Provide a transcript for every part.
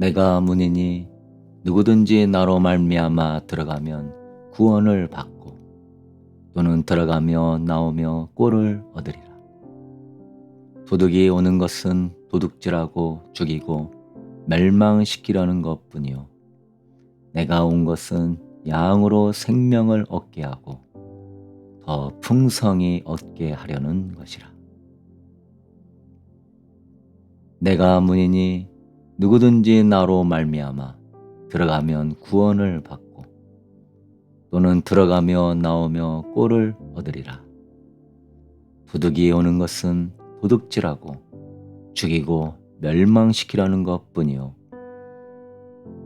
내가 문이니 누구든지 나로 말미암아 들어가면 구원을 받고 또는 들어가며 나오며 꼴을 얻으리라. 도둑이 오는 것은 도둑질하고 죽이고 멸망시키려는 것뿐이요 내가 온 것은 양으로 생명을 얻게 하고 더 풍성히 얻게 하려는 것이라. 내가 문이니 누구든지 나로 말미암아 들어가면 구원을 받고 또는 들어가며 나오며 꼴을 얻으리라. 도둑이 오는 것은 도둑질하고 죽이고 멸망시키려는 것뿐이요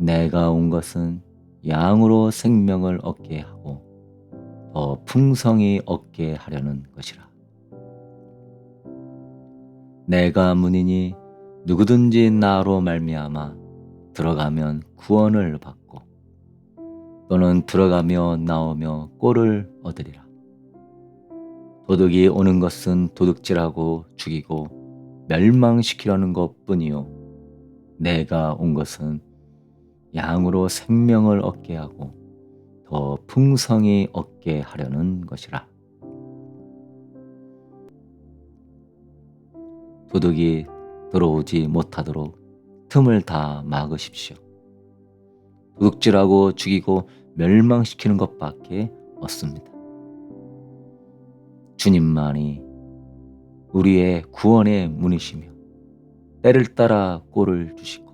내가 온 것은 양으로 생명을 얻게 하고 더 풍성히 얻게 하려는 것이라. 내가 문이니 누구든지 나로 말미암아 들어가면 구원을 받고 또는 들어가며 나오며 꼴을 얻으리라. 도둑이 오는 것은 도둑질하고 죽이고 멸망시키려는 것뿐이요 내가 온 것은 양으로 생명을 얻게 하고 더 풍성히 얻게 하려는 것이라. 도둑이 들어오지 못하도록 틈을 다 막으십시오. 도둑질하고 죽이고 멸망시키는 것밖에 없습니다. 주님만이 우리의 구원의 문이시며 때를 따라 꼴을 주시고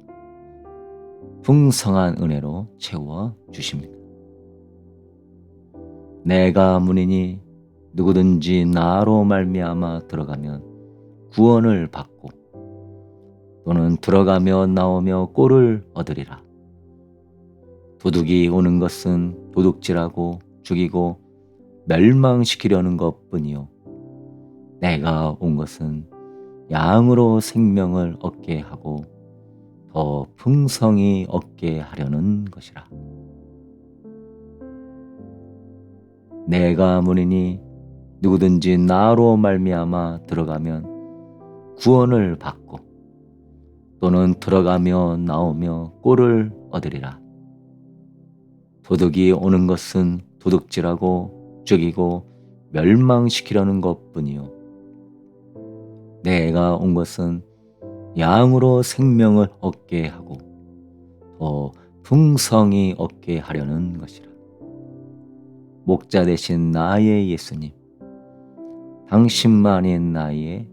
풍성한 은혜로 채워 주십니다. 내가 문이니 누구든지 나로 말미암아 들어가면 구원을 받고 또는 들어가며 나오며 꼴을 얻으리라. 도둑이 오는 것은 도둑질하고 죽이고 멸망시키려는 것뿐이요. 내가 온 것은 양으로 생명을 얻게 하고 더 풍성히 얻게 하려는 것이라. 내가 문이니 누구든지 나로 말미암아 들어가면 구원을 받고 또는 들어가며 나오며 꼴을 얻으리라. 도둑이 오는 것은 도둑질하고 죽이고 멸망시키려는 것뿐이요. 내가 온 것은 양으로 생명을 얻게 하고 더 풍성히 얻게 하려는 것이라. 목자 되신 나의 예수님, 당신만이 나의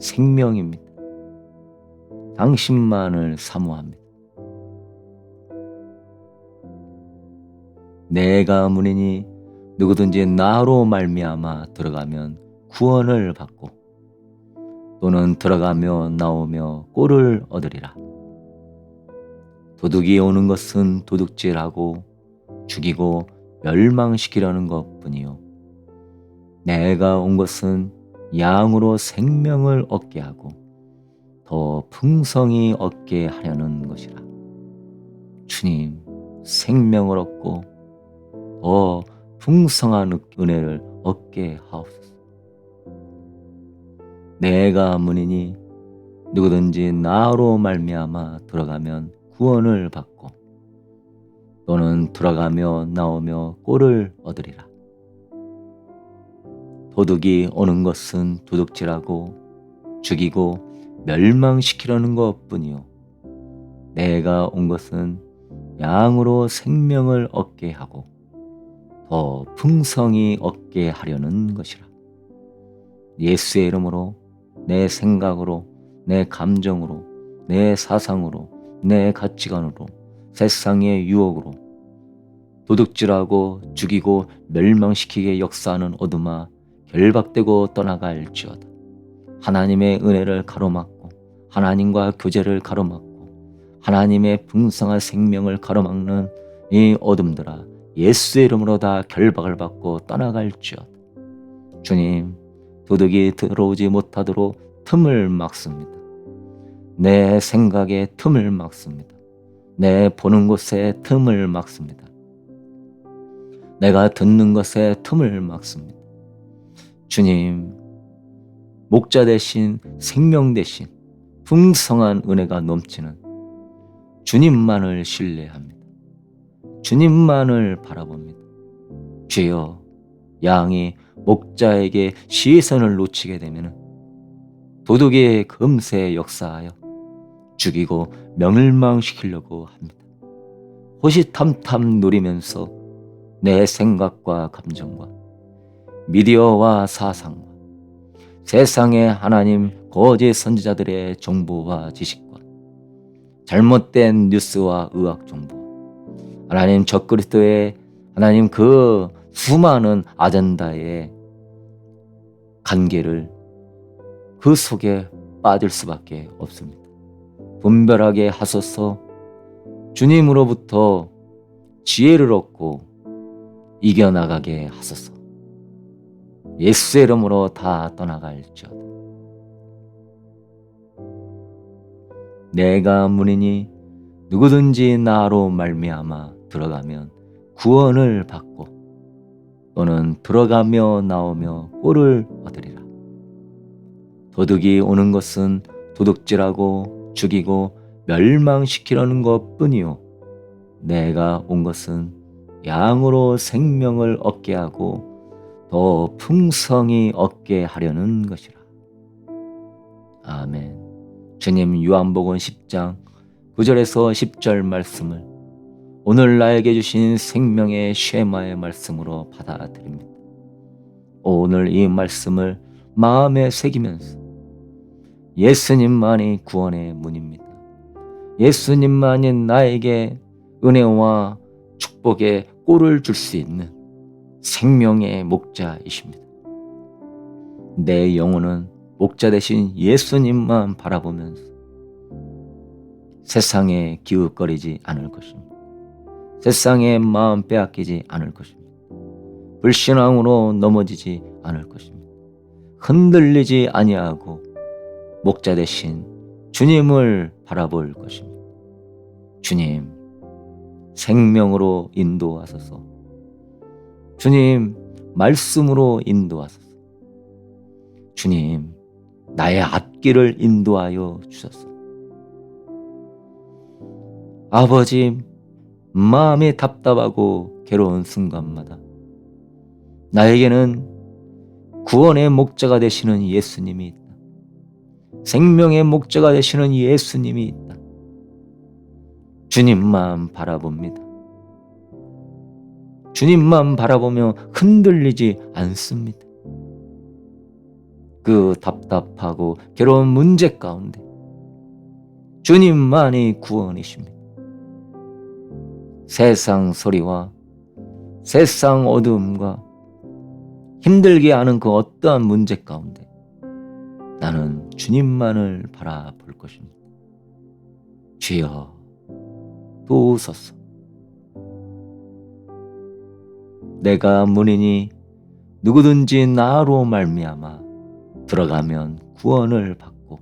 생명입니다. 당신만을 사모합니다. 내가 문이니 누구든지 나로 말미암아 들어가면 구원을 받고 또는 들어가며 나오며 꼴을 얻으리라. 도둑이 오는 것은 도둑질하고 죽이고 멸망시키려는 것뿐이요. 내가 온 것은 양으로 생명을 얻게 하고 더 풍성히 얻게 하려는 것이라. 주님, 생명을 얻고 더 풍성한 은혜를 얻게 하옵소서. 내가 문이니 누구든지 나로 말미암아 들어가면 구원을 받고 또는 들어가며 나오며 꼴을 얻으리라. 도둑이 오는 것은 도둑질하고 죽이고 멸망시키려는 것뿐이요. 내가 온 것은 양으로 생명을 얻게 하고 더 풍성히 얻게 하려는 것이라. 예수의 이름으로 내 생각으로, 내 감정으로, 내 사상으로, 내 가치관으로, 세상의 유혹으로 도둑질하고 죽이고 멸망시키게 역사하는 어둠아 결박되고 떠나갈지어다. 하나님의 은혜를 가로막고 하나님과 교제를 가로막고 하나님의 풍성한 생명을 가로막는 이 어둠들아 예수의 이름으로 다 결박을 받고 떠나갈지어다. 주님, 도둑이 들어오지 못하도록 틈을 막습니다. 내 생각에 틈을 막습니다. 내 보는 곳에 틈을 막습니다. 내가 듣는 것에 틈을 막습니다. 주님, 목자 대신 생명 대신 풍성한 은혜가 넘치는 주님만을 신뢰합니다. 주님만을 바라봅니다. 주여, 양이 목자에게 시선을 놓치게 되면 도둑의 금세 역사하여 죽이고 멸망시키려고 합니다. 호시탐탐 누리면서 내 생각과 감정과 미디어와 사상과 세상의 하나님 거짓 선지자들의 정보와 지식과 잘못된 뉴스와 의학 정보 하나님 적 그리스도의 하나님 그 수많은 아젠다의 관계를 그 속에 빠질 수밖에 없습니다. 분별하게 하소서 주님으로부터 지혜를 얻고 이겨나가게 하소서 예수의 이름으로 다 떠나갈지어다. 내가 문이니 누구든지 나로 말미암아 들어가면 구원을 받고 너는 들어가며 나오며 꼴을 얻으리라. 도둑이 오는 것은 도둑질하고 죽이고 멸망시키려는 것 뿐이요. 내가 온 것은 양으로 생명을 얻게 하고 더 풍성히 얻게 하려는 것이라. 아멘. 주님 요한복음 10장 9절에서 10절 말씀을 오늘 나에게 주신 생명의 쉐마의 말씀으로 받아들입니다. 오늘 이 말씀을 마음에 새기면서 예수님만이 구원의 문입니다. 예수님만이 나에게 은혜와 축복의 꼴을 줄 수 있는 생명의 목자이십니다. 내 영혼은 목자 대신 예수님만 바라보면서 세상에 기웃거리지 않을 것입니다. 세상에 마음 빼앗기지 않을 것입니다. 불신앙으로 넘어지지 않을 것입니다. 흔들리지 아니하고 목자 대신 주님을 바라볼 것입니다. 주님, 생명으로 인도하소서. 주님, 말씀으로 인도하소서. 주님, 나의 앞길을 인도하여 주소서. 아버지, 마음이 답답하고 괴로운 순간마다 나에게는 구원의 목자가 되시는 예수님이 있다. 생명의 목자가 되시는 예수님이 있다. 주님만 바라봅니다. 주님만 바라보며 흔들리지 않습니다. 그 답답하고 괴로운 문제 가운데 주님만이 구원이십니다. 세상 소리와 세상 어두움과 힘들게 하는 그 어떠한 문제 가운데 나는 주님만을 바라볼 것입니다. 주여 도우소서. 내가 문이니 누구든지 나로 말미암아 들어가면 구원을 받고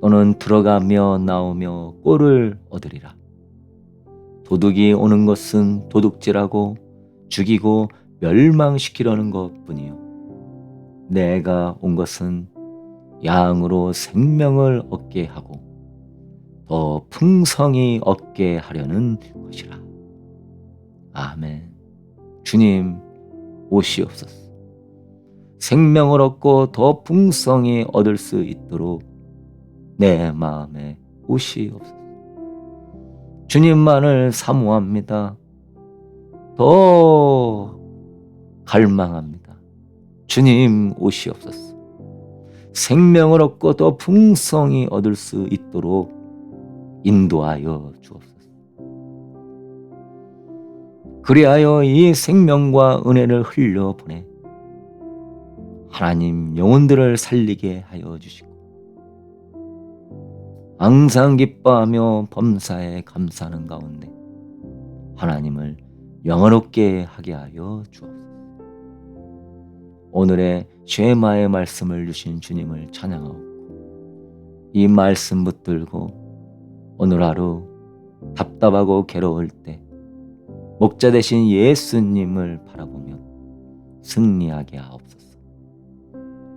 또는 들어가며 나오며 꼴을 얻으리라. 도둑이 오는 것은 도둑질하고 죽이고 멸망시키려는 것 뿐이요. 내가 온 것은 양으로 생명을 얻게 하고 더 풍성히 얻게 하려는 것이라. 아멘. 주님 오시옵소서. 생명을 얻고 더 풍성히 얻을 수 있도록 내 마음에 오시옵소서. 주님만을 사모합니다. 더 갈망합니다. 주님 오시옵소서. 생명을 얻고 더 풍성히 얻을 수 있도록 인도하여 주옵소서. 그리하여 이 생명과 은혜를 흘려 보내 하나님 영혼들을 살리게 하여 주시고 항상 기뻐하며 범사에 감사하는 가운데 하나님을 영원롭게 하게 하여 주옵소서. 오늘의 쉐마의 말씀을 주신 주님을 찬양하고 이 말씀 붙들고 오늘 하루 답답하고 괴로울 때 목자 대신 예수님을 바라보며 승리하게 하옵소서.